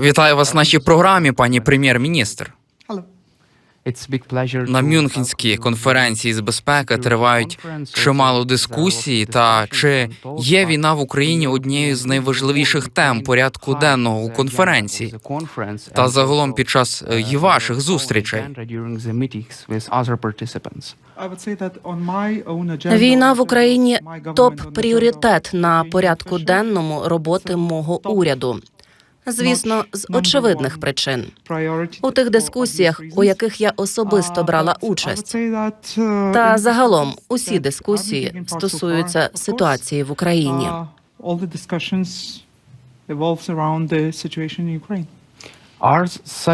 Вітаю вас в нашій програмі, пані прем'єр-міністр. На Мюнхенській конференції з безпеки тривають чимало дискусій. Та чи є війна в Україні однією з найважливіших тем порядку денного у конференції? Та загалом під час е, і ваших зустрічей? Війна в Україні топ пріоритет на порядку денному роботи мого уряду. Звісно, з очевидних причин у тих дискусіях, у яких я особисто брала участь. Та загалом усі дискусії стосуються ситуації в Україні.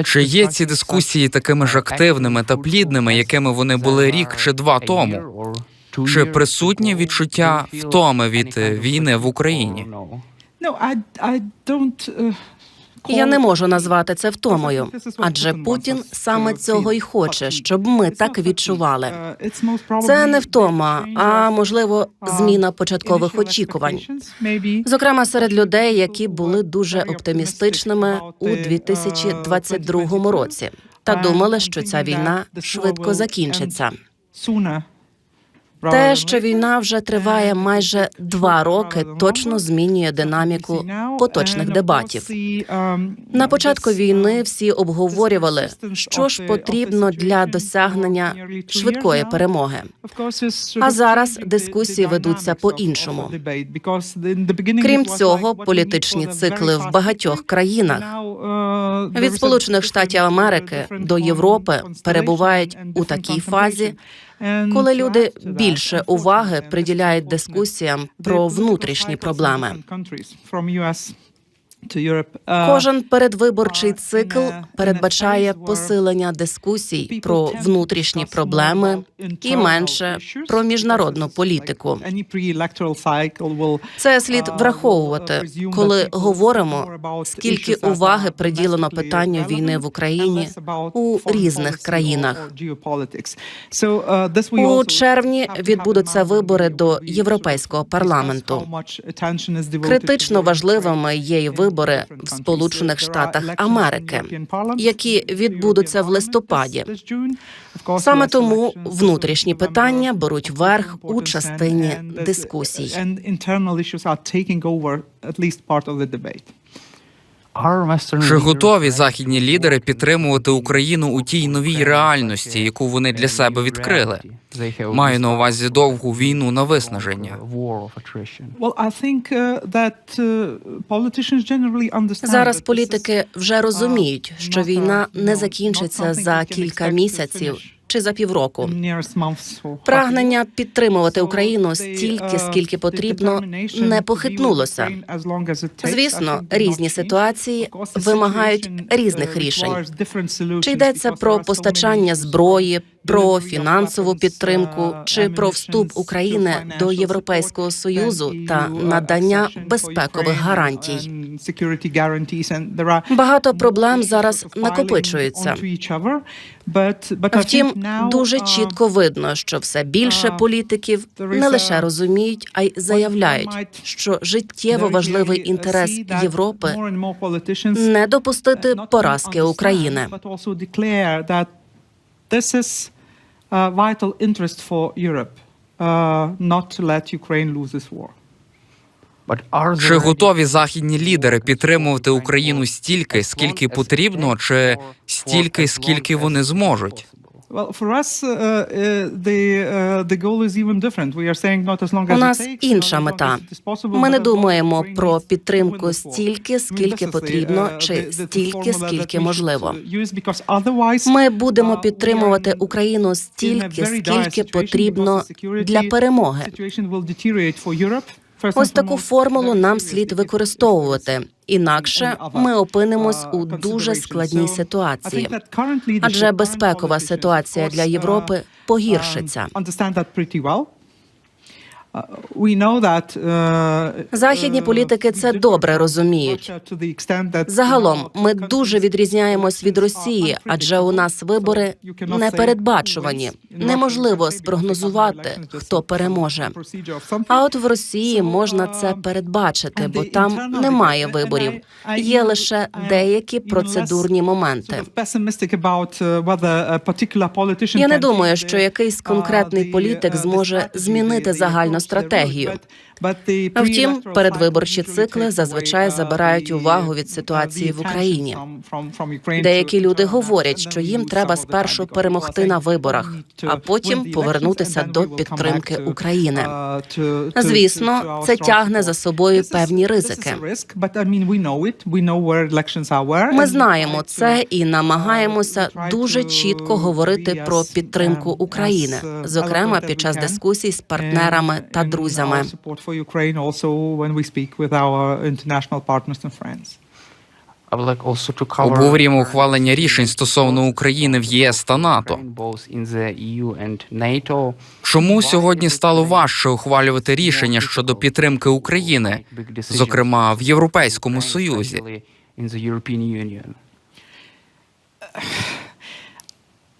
Чи є ці дискусії такими ж активними та плідними, якими вони були рік чи два тому? Чи присутнє відчуття втоми від війни в Україні? Я не можу назвати це втомою, адже Путін саме цього й хоче, щоб ми так відчували. Це не втома, а можливо, зміна початкових очікувань. Зокрема, серед людей, які були дуже оптимістичними у 2022 році, та думали, що ця війна швидко закінчиться. Те, що війна вже триває майже два роки, точно змінює динаміку поточних дебатів. На початку війни всі обговорювали, що ж потрібно для досягнення швидкої перемоги. А зараз дискусії ведуться по-іншому. Крім цього, політичні цикли в багатьох країнах. Від Сполучених Штатів Америки до Європи перебувають у такій фазі, коли люди більше уваги приділяють дискусіям про внутрішні проблеми. Кожен передвиборчий цикл передбачає посилення дискусій про внутрішні проблеми і менше про міжнародну політику. Це слід враховувати, коли говоримо, скільки уваги приділено питанню війни в Україні у різних країнах. У червні відбудуться вибори до європейського парламенту. Критично важливими є й вибори в Сполучених Штатах Америки, які відбудуться в листопаді. Саме тому внутрішні питання беруть верх у частині дискусій. Чи готові західні лідери підтримувати Україну у тій новій реальності, яку вони для себе відкрили? Маю на увазі довгу війну на виснаження. Зараз політики вже розуміють, що війна не закінчиться за кілька місяців чи за півроку. Прагнення підтримувати Україну стільки, скільки потрібно, не похитнулося. Звісно, різні ситуації вимагають різних рішень. Чи йдеться про постачання зброї, про фінансову підтримку чи про вступ України до Європейського союзу та надання безпекових гарантій? Багато проблем зараз накопичуються. Втім, дуже чітко видно, що все більше політиків не лише розуміють, а й заявляють, що життєво важливий інтерес Європи не допустити поразки України. Vital interest for Europe uh, not to let Ukraine lose this war. Чи готові західні лідери підтримувати Україну стільки, скільки потрібно, чи стільки, скільки вони зможуть? У нас інша мета. Ми не думаємо про підтримку стільки, скільки потрібно, чи стільки, скільки можливо. Ми будемо підтримувати Україну стільки, скільки потрібно для перемоги. Ось таку формулу нам слід використовувати. Інакше ми опинимось у дуже складній ситуації. Адже безпекова ситуація для Європи погіршиться. Uh, we know that, uh, Західні uh, політики це добре розуміють. Загалом, ми дуже відрізняємось від Росії, адже у нас вибори непередбачувані. Неможливо спрогнозувати, хто переможе. А от в Росії можна це uh, передбачити, бо там немає виборів. Є лише деякі процедурні моменти. uh, Я не думаю, що якийсь uh, конкретний політик uh, зможе змінити загальну стратегію. Втім, передвиборчі цикли зазвичай uh, забирають увагу від uh, ситуації в Україні. Деякі люди говорять, що їм треба спершу перемогти на виборах, "We need to а потім повернутися до підтримки України. uh, Звісно, це тягне support." за собою певні ризики. Ми знаємо це і намагаємося uh, дуже чітко говорити про підтримку um, України, uh, зокрема під час дискусій з партнерами та друзями. For Ukraine also when we speak with our international partners and friends. Обговорюємо ухвалення рішень стосовно України в ЄС та НАТО. NATO. Чому сьогодні стало важче ухвалювати рішення щодо підтримки України, зокрема в Європейському Союзі? In the European Union.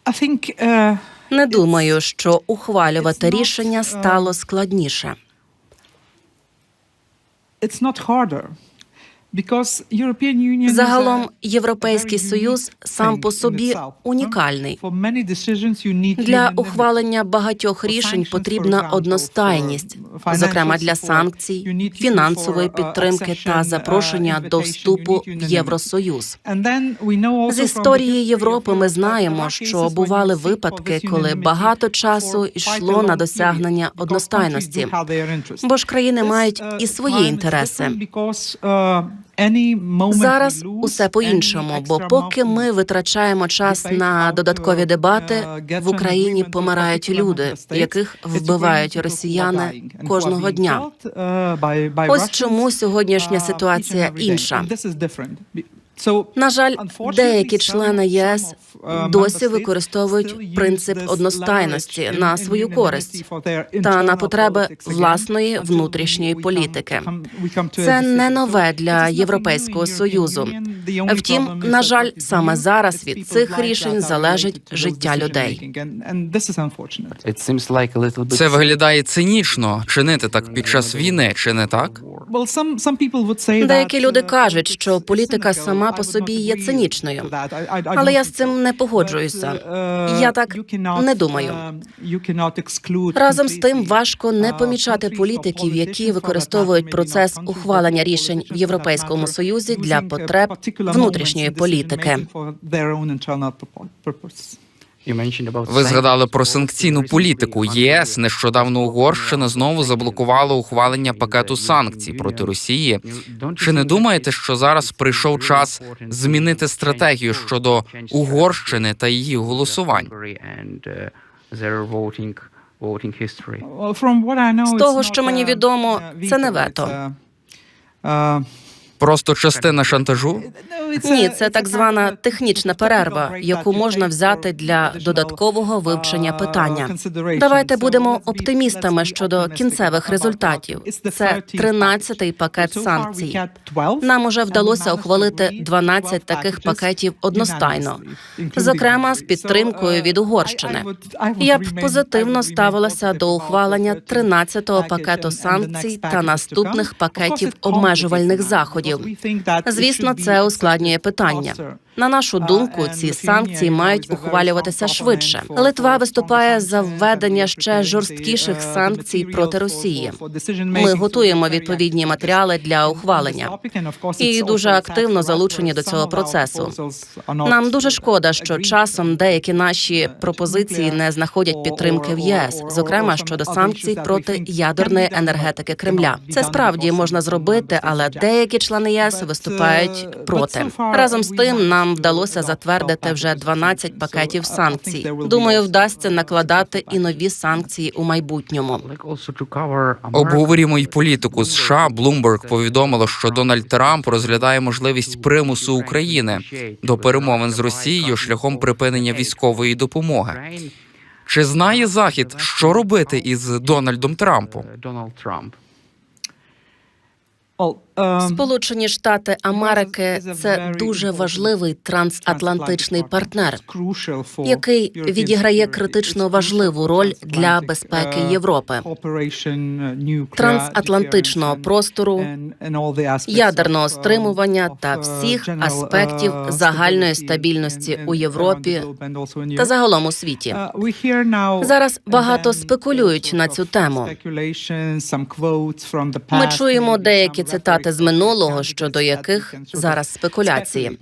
I think uh, Не думаю, що ухвалювати рішення uh, стало складніше. It's not harder Загалом, Європейський Союз сам по собі унікальний. Для ухвалення багатьох рішень потрібна одностайність, зокрема для санкцій, фінансової uh, підтримки та uh, запрошення до вступу в. Євросоюз. З історії Європи ми знаємо, що бували випадки, коли багато часу йшло на досягнення одностайності. Бо ж країни мають uh, і свої інтереси. Uh, Зараз усе по-іншому, any бо поки ми витрачаємо час на додаткові дебати, uh, в Україні помирають люди, яких вбивають росіяни кожного дня. uh, Ось чому сьогоднішня uh, ситуація інша. На жаль, деякі члени ЄС uh, досі використовують принцип одностайності на свою користь та на потреби власної внутрішньої політики. Це не нове для Європейського Союзу. Втім, на жаль, саме зараз від цих рішень залежить життя людей. Це виглядає цинічно чинити так під час війни, чи не так? Деякі люди uh, кажуть, що політика cynical. Сама по собі є цинічною. Але я з цим не погоджуюся. Uh, Я так не думаю. uh, Разом з тим важко не uh, помічати політиків, які використовують процес ухвалення рішень в Європейському Союзі для uh, потреб внутрішньої політики. Ви згадали про санкційну політику. ЄС нещодавно Угорщина знову заблокувала ухвалення пакету санкцій проти Росії. Чи не думаєте, що зараз прийшов час змінити стратегію щодо Угорщини та її голосувань? З того, що мені відомо, це не вето. Просто частина шантажу? Ні, це так звана технічна перерва, яку можна взяти для додаткового вивчення питання. Давайте будемо оптимістами щодо кінцевих результатів. Це 13th 13-й пакет санкцій. Нам уже вдалося ухвалити agree 12 12 таких пакетів одностайно, зокрема з підтримкою від Угорщини. Я б позитивно ставилася до ухвалення 13th 13-го пакету санкцій та наступних пакетів обмежувальних заходів. It Звісно, це ускладнює питання. На нашу Uh, думку, ці санкції мають ухвалюватися швидше. Литва виступає за введення ще жорсткіших uh, санкцій проти Росії. Ми готуємо відповідні матеріали для ухвалення. І дуже активно залучені до цього процесу. Нам дуже uh, шкода, що часом деякі наші пропозиції не знаходять підтримки в ЄС, зокрема щодо санкцій проти ядерної енергетики Кремля. Це справді можна зробити, але деякі члени ЄС виступають проти. Разом з тим нам вдалося затвердити вже 12 пакетів санкцій. Думаю, вдасться накладати і нові санкції у майбутньому. Обговорюємо й політику США. Bloomberg повідомило, що Дональд Трамп розглядає можливість примусу України до перемовин з Росією шляхом припинення військової допомоги. Чи знає Захід, що робити із Дональдом Трампом? Well, um, Сполучені Штати Америки це дуже важливий трансатлантичний партнер, який відіграє критично важливу роль для безпеки uh, Європи, cooperation, uh, трансатлантичного простору, ядерного um, стримування та uh, всіх аспектів uh, загальної стабільності у Європі та загалом у світі. Uh, Зараз багато спекулюють на цю тему. Ми чуємо деякі some цитати з минулого, щодо яких зараз спекуляції.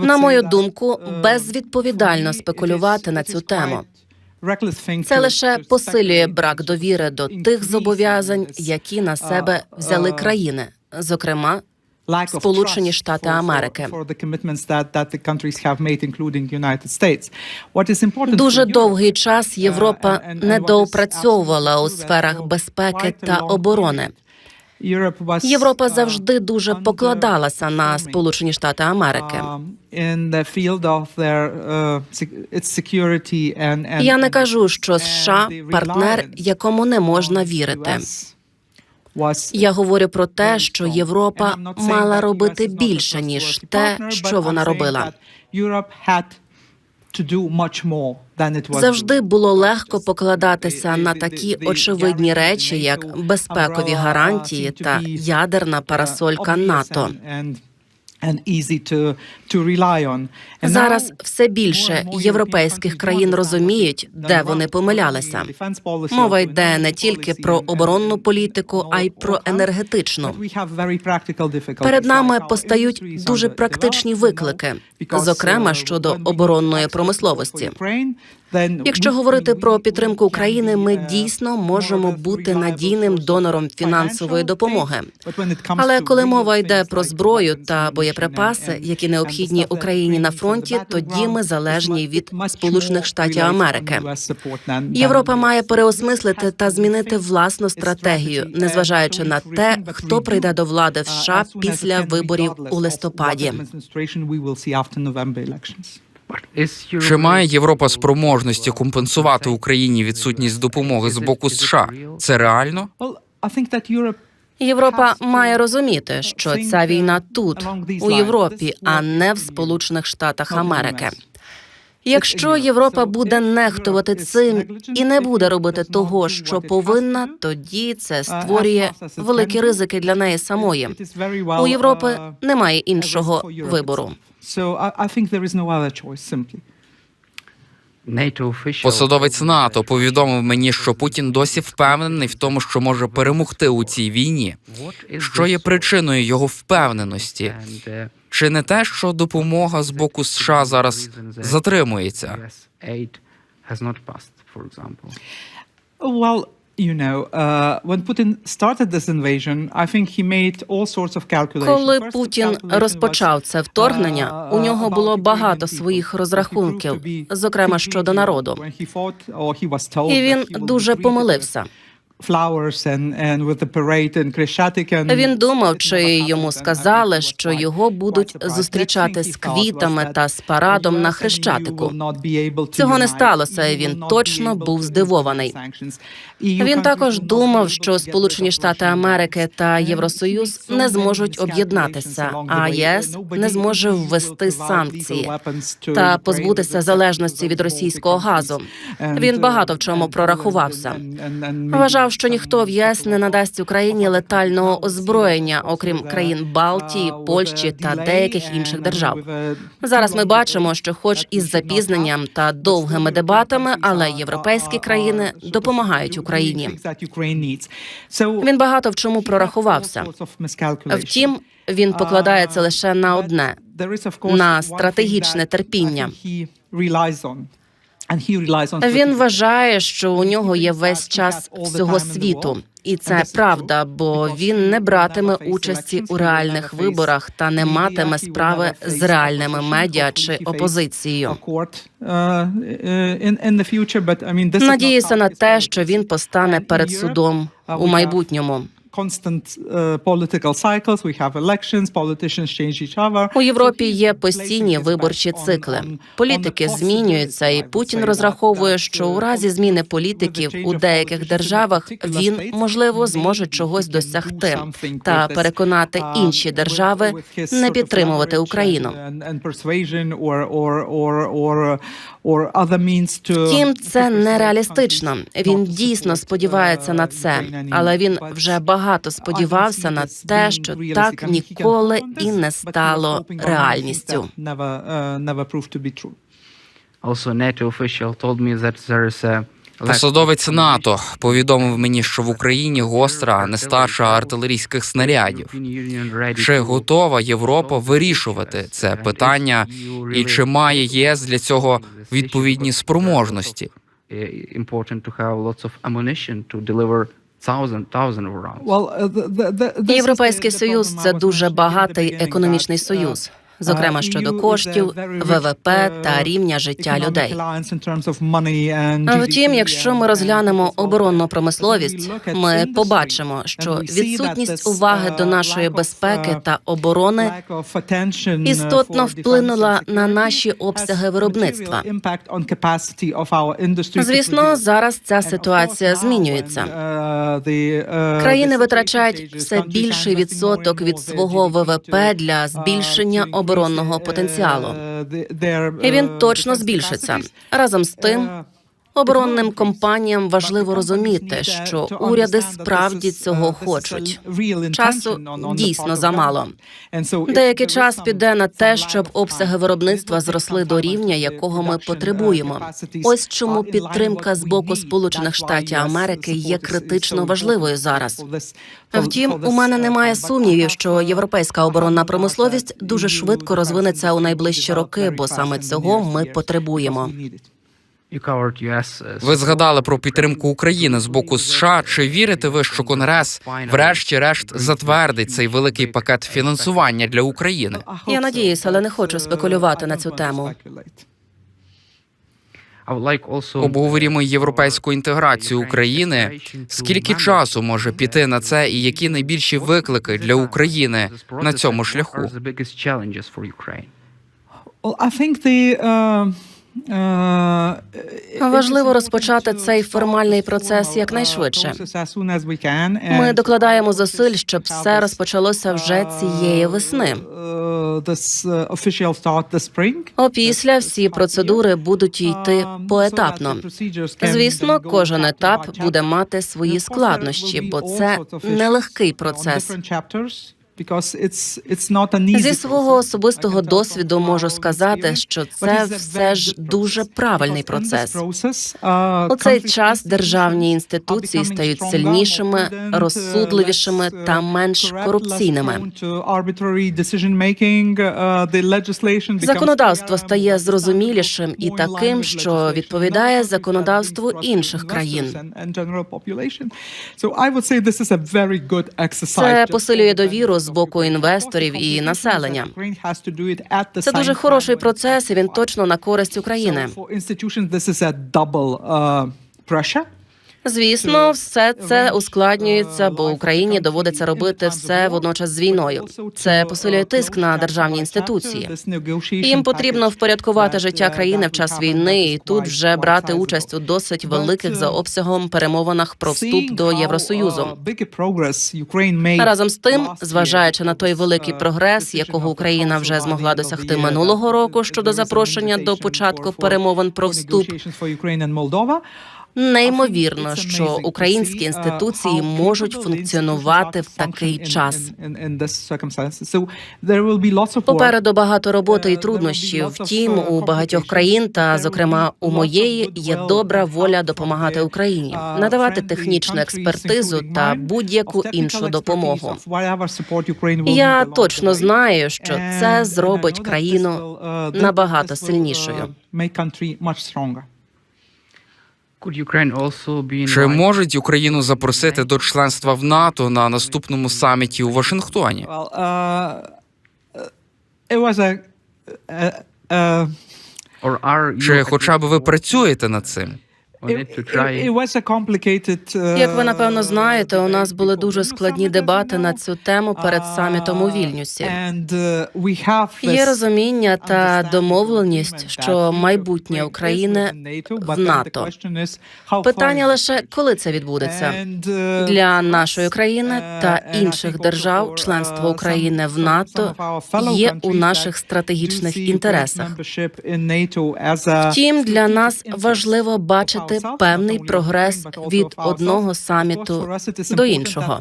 На мою думку, uh, безвідповідально спекулювати на цю тему. Це лише посилює брак довіри до тих зобов'язань, які на себе uh, взяли uh, країни, зокрема Сполучені Штати Америки. Дуже довгий час Європа uh, недоопрацьовувала у сферах безпеки та оборони. Європа uh, завжди дуже покладалася на Сполучені Штати Америки. um, uh, Я не кажу, що США партнер, якому не можна вірити. Я говорю про те, що. Європа мала робити більше ніж те, що вона робила. Завжди було легко покладатися на такі очевидні речі, як безпекові гарантії та ядерна парасолька НАТО. Зараз все більше європейських країн розуміють, де вони помилялися. Мова йде не тільки про оборонну політику, а й про енергетичну. Перед нами постають дуже практичні виклики, зокрема uh, щодо оборонної промисловості. Якщо говорити про підтримку України, ми дійсно можемо бути надійним донором фінансової допомоги. Але коли мова йде про зброю та боєприпаси, які необхідні Україні на фронті, тоді ми залежні від Сполучених Штатів Америки. Європа має переосмислити та змінити власну стратегію, незважаючи на те, хто прийде до влади в uh, США після виборів у листопаді. Чи має Європа спроможності компенсувати Україні відсутність допомоги з боку США? Це реально? Європа має розуміти, що ця війна тут, у Європі, а не в Сполучених Штатах Америки. Якщо Європа буде нехтувати цим і не буде робити того, що повинна, тоді це створює великі ризики для неї самої. У Європи немає іншого вибору. Посадовець НАТО повідомив мені, що Путін досі впевнений в тому, що може перемогти у цій війні. Що є причиною його впевненості? Uh, Чи не те, що допомога з боку США зараз затримується? Well, you know, uh, when Putin started this invasion, I think he made all sorts of calculations. Коли Путін розпочав це вторгнення, у нього було багато своїх розрахунків, зокрема щодо народу. І він дуже помилився. Він думав, чи йому сказали, що його будуть зустрічати з квітами та з парадом на хрещатику. Цього не сталося, і він точно був здивований. Він також думав, що Сполучені Штати Америки та Євросоюз не зможуть об'єднатися, а єС не зможе ввести санкції та позбутися залежності від російського газу. Він багато в чому прорахувався. Вважав, що ніхто в ЄС не надасть Україні летального озброєння, окрім країн Балтії, Польщі та деяких інших держав. Зараз ми бачимо, що, хоч із запізненням та довгими дебатами, але європейські країни допомагають Україні. Він багато в чому прорахувався. Втім, він покладається лише на одне на стратегічне терпіння. Він вважає, що у нього є весь час всього світу, і це правда, бо він не братиме участі у реальних виборах та не матиме справи з реальними медіа чи опозицією. Надіюся на те, що він постане перед судом у майбутньому. Constant uh, political cycles. We have elections, politicians change each other. У Європі є постійні виборчі цикли. Політики змінюються, і Путін розраховує, що у uh, разі зміни політиків у деяких державах він можливо зможе чогось досягти та переконати uh, інші держави не підтримувати Україну. Втім, це нереалістично. Він дійсно сподівається на uh, це, але він вже But багато сподівався на те, що так ніколи і не стало реальністю. that Never, never proved to be true. Also, NATO official told me that there is a Посадовець. НАТО повідомив мені, що в Україні гостра нестача артилерійських снарядів. Чи готова Європа вирішувати це питання, і чи має єС для цього відповідні спроможності? Uh, uh, Європейський союз це дуже багатий економічний uh, союз, зокрема uh, щодо коштів, ВВП uh, та рівня життя людей. Втім, якщо ми розглянемо оборонну промисловість, ми побачимо, що відсутність уваги uh, до нашої безпеки uh, та оборони uh, істотно вплинула на наші обсяги виробництва. Звісно, зараз ця ситуація змінюється. uh, uh, Країни витрачають все більший відсоток від свого ВВП для uh, збільшення increase, оборонного потенціалу. the- І він uh, точно збільшиться. Разом з тим, Uh, оборонним компаніям важливо розуміти, що уряди справді цього хочуть. Часу дійсно замало. Деякий час піде на те, щоб обсяги виробництва зросли до рівня, якого ми потребуємо. Ось чому підтримка з боку Сполучених Штатів Америки є критично важливою зараз. Втім, у мене немає сумнівів, що європейська оборонна промисловість дуже швидко розвинеться у найближчі роки, бо саме цього ми потребуємо. Ви згадали про підтримку України з боку США. Чи вірите ви, що Конгрес, врешті-решт, затвердить цей великий пакет фінансування для України? Я надіюсь, але не хочу спекулювати на цю тему. Обговоримо європейську інтеграцію України. Скільки часу може піти на це, і які найбільші виклики для України на цьому шляху? Uh, uh, Важливо розпочати цей формальний процес якнайшвидше. Ми докладаємо зусиль, щоб все розпочалося вже цієї весни. Опісля всі процедури будуть йти поетапно. Звісно, кожен етап буде мати свої складнощі, бо це нелегкий процес. Зі свого особистого досвіду можу сказати, що це все ж дуже правильний процес. У цей час державні інституції стають сильнішими, розсудливішими та менш корупційними. Законодавство стає зрозумілішим і таким, що відповідає законодавству інших країн. Це посилює довіру з боку інвесторів і населення. Це дуже хороший процес, і він точно на користь України. Звісно, все це ускладнюється, бо Україні доводиться робити все водночас з війною. Це посилює тиск на державні інституції. Їм потрібно впорядкувати життя країни в час війни, і тут вже брати участь у досить великих за обсягом перемовинах про вступ до Євросоюзу. Разом з тим, зважаючи на той великий прогрес, якого Україна вже змогла досягти минулого року щодо запрошення до початку перемовин про вступ, Неймовірно, що українські інституції можуть функціонувати в такий час. Попереду багато роботи і труднощів. Втім, у багатьох країн, та зокрема у моєї, є добра воля допомагати Україні, надавати технічну експертизу та будь-яку іншу допомогу. Я точно знаю, що це зробить країну набагато сильнішою. Could Ukraine also be Чи можуть Україну запросити до членства в НАТО на наступному саміті у Вашингтоні? or are you Чи хоча б ви працюєте над цим? It, was a complicated, uh, Як ви напевно знаєте, у нас були дуже складні дебати на цю тему перед Uh, самітом у Вільнюсі. and, uh, we have Є розуміння та understanding, домовленість, що майбутнє України в НАТО. Питання лише коли це відбудеться. Uh, Для for нашої країни uh, та інших держав членство uh, України в НАТО є у наших стратегічних інтересах. Втім, для нас важливо of бачити певний прогрес від одного саміту до іншого.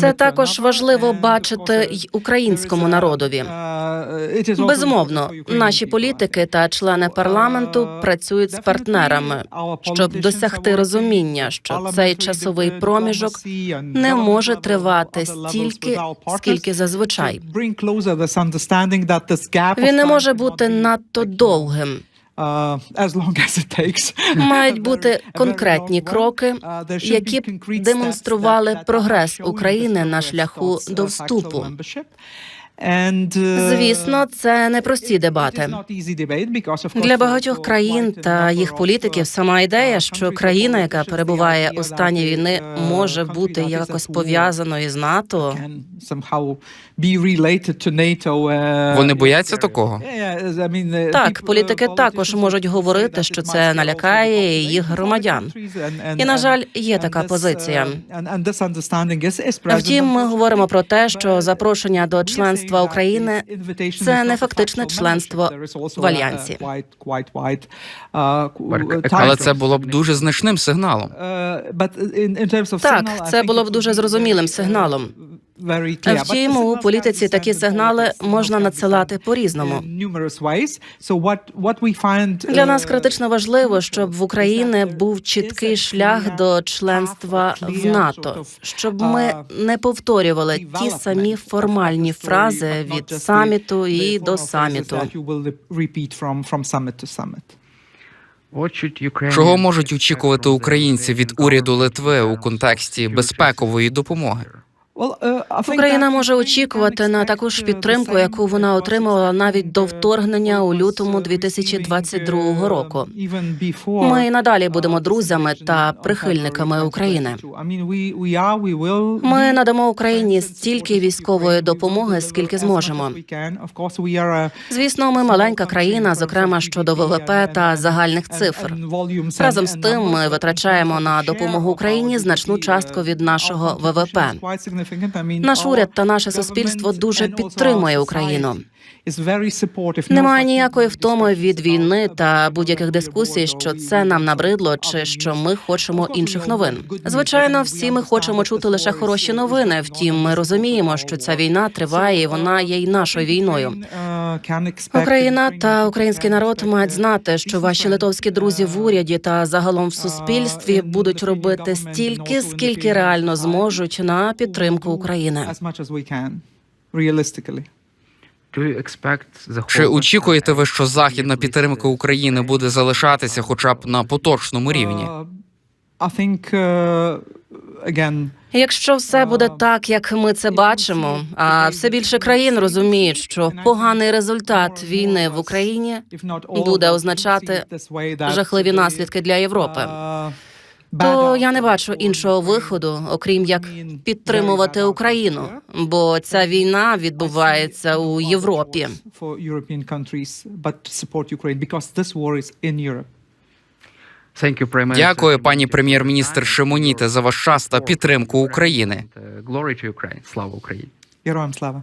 Це також важливо бачити й українському народові. uh, Безумовно, наші політики та члени парламенту Uh, працюють з партнерами, щоб досягти розуміння, що цей часовий проміжок не може тривати стільки, скільки зазвичай. Він не може бути надто довгим. Uh, as long as it takes. Мають бути конкретні кроки, Uh, які б демонстрували прогрес України на шляху до uh, вступу. Uh, Звісно, це непрості it- it дебати. Для багатьох країн та їх політиків uh, сама ідея, uh, що країна, яка перебуває у стані війни, uh, може бути якось пов'язаною з НАТО. uh, Вони бояться такого? Uh, Так, політики uh, також можуть говорити, що це налякає їх громадян. І, на жаль, є така позиція. uh, Втім, ми говоримо про те, що запрошення до say членства України це не фактичне членство в альянсі. uh, Але це було б дуже значним сигналом. Uh, Так, це було б дуже зрозумілим uh, сигналом. The Втім, у політиці такі сигнали можна надсилати we find, Для нас uh, критично важливо, щоб в Україні був чіткий шлях до членства в НАТО, щоб ми uh, не повторювали ті самі формальні фрази від саміту і до саміту. Чого можуть очікувати українці від уряду Литви у контексті безпекової допомоги? Uh, Україна може очікувати на таку ж підтримку, яку вона отримувала навіть до uh, вторгнення у лютому uh, 2022 року. receiving, uh, before, Ми і надалі будемо друзями та прихильниками України. 2022. I mean, we- we are, we will Ми надамо Україні стільки військової допомоги, скільки зможемо. Звісно, ми маленька країна, зокрема щодо ВВП та загальних цифр. Разом з тим, ми витрачаємо на допомогу Україні значну частку від нашого ВВП. Наш уряд та наше суспільство дуже підтримує Україну. Немає ніякої втоми від війни та будь-яких дискусій, що це нам набридло, чи що ми хочемо інших новин. Звичайно, всі ми хочемо чути лише хороші новини. Втім, ми розуміємо, що ця війна триває, і вона є й нашою війною. Україна та український народ мають знати, що ваші литовські друзі в уряді та загалом в суспільстві будуть робити стільки, скільки реально зможуть на підтримку України. Чи очікуєте ви, що західна підтримка України буде залишатися хоча б на поточному рівні? Uh, uh, Якщо все буде так, як ми це бачимо, а все більше країн розуміють, що поганий результат війни в Україні буде означати жахливі наслідки для Європи. Uh, То я не бачу іншого виходу, окрім як підтримувати Україну, бо ця війна відбувається у Європі. Дякую, пані прем'єр-міністр Шимоніте, за ваш час та підтримку України. Uh. Слава Україні. Героям слава.